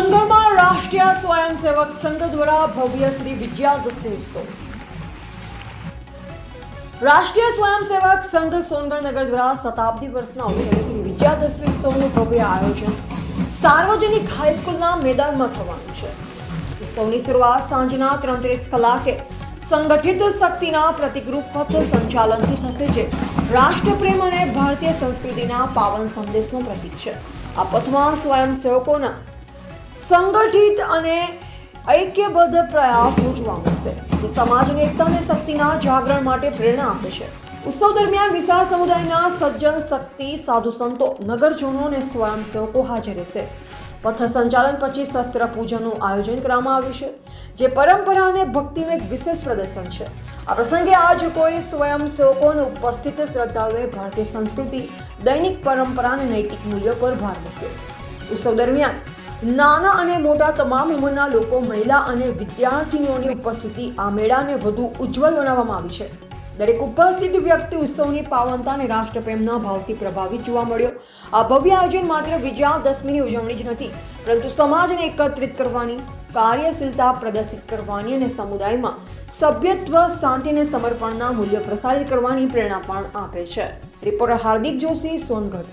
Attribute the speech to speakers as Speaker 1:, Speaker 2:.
Speaker 1: સોનગઢમાં રાષ્ટ્રીય સ્વયંસેવક સંઘ દ્વારા ભવ્ય શ્રી વિજયાદશમી ઉત્સવ રાષ્ટ્રીય સ્વયંસેવક સંઘ સોનગઢ નગર દ્વારા શતાબ્દી વર્ષના અવસરે શ્રી વિજયાદશમી ઉત્સવનું ભવ્ય આયોજન સાર્વજનિક હાઈસ્કૂલના મેદાનમાં થવાનું છે. ઉત્સવની શરૂઆત સાંજના ત્રીસ કલાકે સંગઠિત શક્તિના પ્રતિકરૂપ પથ સંચાલનથી થશે જે રાષ્ટ્રપ્રેમ અને ભારતીય સંસ્કૃતિના પાવન સંદેશનું પ્રતીક છે. આ પથમાં સ્વયંસેવકોના સંગઠિત અને ઐક્યબદ્ધ પ્રયાસો જોવા મળશે સમાજની એકતા અને શક્તિના જાગરણ માટે પ્રેરણા આપે છે. ઉત્સવ દરમિયાન વિશાળ સમુદાયના સજ્જન શક્તિ, સાધુ સંતો, નગરજનો અને સ્વયંસેવકો હાજર રહેશે. પથ સંચાલન પછી શસ્ત્ર પૂજનનું આયોજન કરવામાં આવ્યું છે, જે પરંપરા અને ભક્તિનું એક વિશેષ પ્રદર્શન છે. આ પ્રસંગે આજ કોઈ સ્વયંસેવકો ઉપસ્થિત શ્રદ્ધાળુએ ભારતીય સંસ્કૃતિ, દૈનિક પરંપરા અને નૈતિક મૂલ્યો પર ભાર મૂક્યો. ઉત્સવ દરમિયાન નાના અને મોટા તમામ ઉંમરના લોકો મહિલા અને વિદ્યાર્થીઓની ઉપસ્થિતિ આ મેળાને વધુ ઉજ્જવલ બનાવવામાં આવી છે. દરેક ઉપસ્થિત વ્યક્તિ ઉત્સવની પાવનતા અને રાષ્ટ્રપ્રેમના ભાવથી પ્રભાવિત જોવા મળ્યો. આ ભવ્ય આયોજન માત્ર વિજયાદશમીની ઉજવણી જ નથી, પરંતુ સમાજને એકત્રિત કરવાની, કાર્યશીલતા પ્રદર્શિત કરવાની અને સમુદાયમાં સભ્યત્વ, શાંતિ અને સમર્પણના મૂલ્ય પ્રસારિત કરવાની પ્રેરણા પણ આપે છે. રિપોર્ટર હાર્દિક જોશી, સોનગઢ.